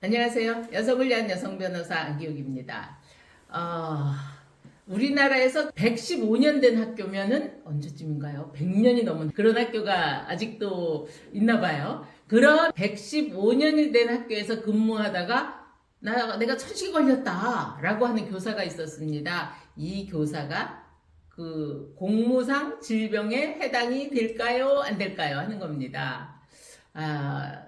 안녕하세요. 여성을 위한 여성 변호사 안기욱입니다. 어, 우리나라에서 115년 된 학교면은 언제쯤인가요? 100년이 넘은 그런 학교가 아직도 있나 봐요. 그런 115년이 된 학교에서 근무하다가 나, 내가 천식이 걸렸다 라고 하는 교사가 있었습니다. 이 교사가 그 공무상 질병에 해당이 될까요? 안 될까요? 하는 겁니다. 아,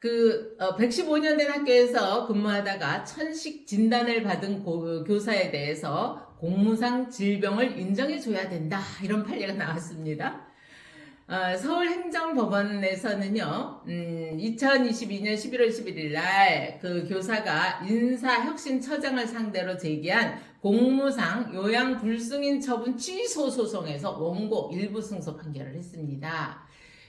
그 115년 된 학교에서 근무하다가 천식 진단을 받은 고- 교사에 대해서 공무상 질병을 인정해 줘야 된다 이런 판례가 나왔습니다. 어, 서울행정법원에서는요, 음, 2022년 11월 11일 날 그 교사가 인사혁신처장을 상대로 제기한 공무상 요양 불승인 처분 취소 소송에서 원고 일부 승소 판결을 했습니다.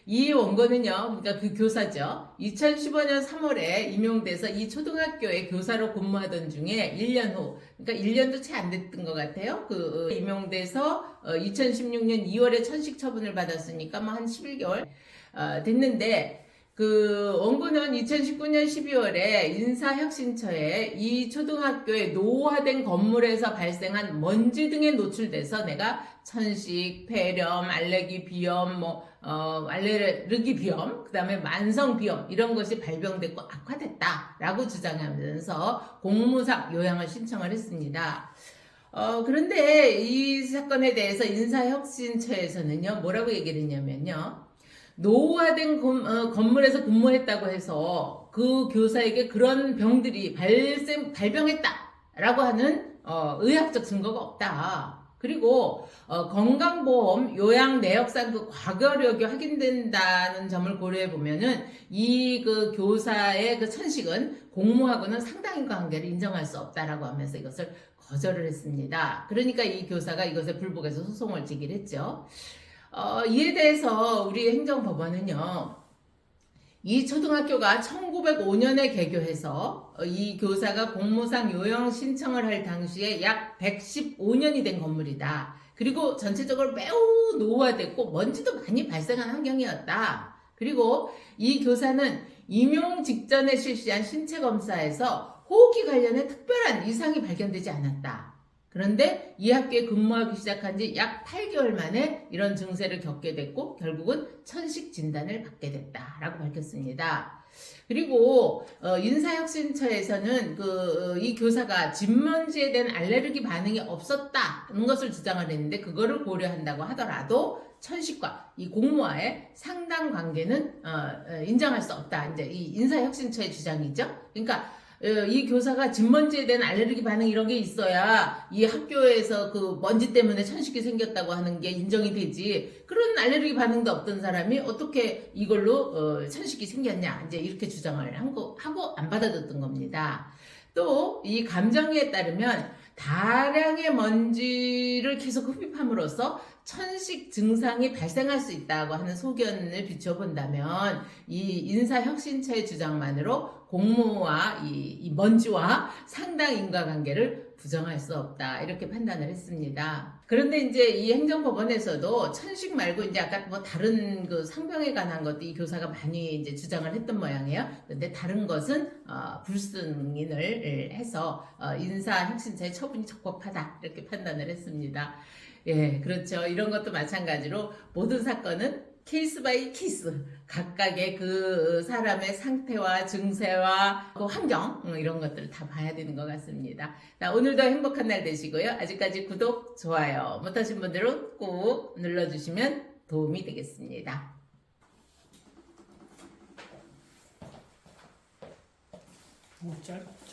이 원고는요, 그러니까 그 교사죠. 2015년 3월에 임용돼서 이 초등학교에 교사로 근무하던 중에 1년 후, 그러니까 1년도 채 안 됐던 것 같아요. 그 어, 임용돼서 2016년 2월에 천식 처분을 받았으니까 뭐 한 11개월 어, 됐는데 그 원고는 2019년 12월에 인사혁신처에 이 초등학교의 노후화된 건물에서 발생한 먼지 등에 노출돼서 내가 천식, 폐렴, 알레르기 비염, 뭐 어, 알레르기 비염, 그 다음에 만성 비염 이런 것이 발병됐고 악화됐다라고 주장하면서 공무상 요양을 신청을 했습니다. 어, 그런데 이 사건에 대해서 인사혁신처에서는요, 뭐라고 얘기를 했냐면요. 노후화된 건, 어, 건물에서 근무했다고 해서 그 교사에게 그런 병들이 발생, 발병했다라고 하는 어, 의학적 증거가 없다. 그리고 어, 건강보험 요양 내역상 그 과거력이 확인된다는 점을 고려해 보면은 이 그 교사의 그 천식은 공무하고는 상당인과 관계를 인정할 수 없다라고 하면서 이것을 거절을 했습니다. 그러니까 이 교사가 이것에 불복해서 소송을 제기를 했죠. 어, 이에 대해서 우리 행정법원은요, 이 초등학교가 1905년에 개교해서 어, 이 교사가 공무상 요양 신청을 할 당시에 약 115년이 된 건물이다. 그리고 전체적으로 매우 노후화됐고 먼지도 많이 발생한 환경이었다. 그리고 이 교사는 임용 직전에 실시한 신체 검사에서 호흡기 관련해 특별한 이상이 발견되지 않았다. 그런데 이 학교에 근무하기 시작한 지 약 8개월 만에 이런 증세를 겪게 됐고 결국은 천식 진단을 받게 됐다라고 밝혔습니다. 그리고 어, 인사혁신처에서는 그 이 교사가 진먼지에 대한 알레르기 반응이 없었다는 것을 주장을 했는데 그거를 고려한다고 하더라도 천식과 이 공모와의 상당 관계는 어, 어, 인정할 수 없다. 이제 이 인사혁신처의 주장이죠. 그러니까 어, 이 교사가 진먼지에 대한 알레르기 반응 이런 게 있어야 이 학교에서 그 먼지 때문에 천식이 생겼다고 하는 게 인정이 되지 그런 알레르기 반응도 없던 사람이 어떻게 이걸로 어, 천식이 생겼냐 이제 이렇게 주장을 하고 안 받아줬던 겁니다. 또 이 감정에 따르면 다량의 먼지를 계속 흡입함으로써 천식 증상이 발생할 수 있다고 하는 소견을 비춰본다면 이 인사혁신처의 주장만으로 공무와 이, 이 먼지와 상당 인과관계를 부정할 수 없다 이렇게 판단을 했습니다. 그런데 이제 이 행정법원에서도 천식 말고 이제 아까 뭐 다른 그 상병에 관한 것도 이 교사가 많이 이제 주장을 했던 모양이에요. 그런데 다른 것은 어, 불승인을 해서 어, 인사혁신처의 처분이 적법하다 이렇게 판단을 했습니다. 예, 그렇죠. 이런 것도 마찬가지로 모든 사건은 케이스 바이 케이스 각각의 그 사람의 상태와 증세와 그 환경 음, 이런 것들을 다 봐야 되는 것 같습니다. 자, 오늘도 행복한 날 되시고요. 아직까지 구독, 좋아요 못하신 분들은 꼭 눌러주시면 도움이 되겠습니다. 뭐 짧,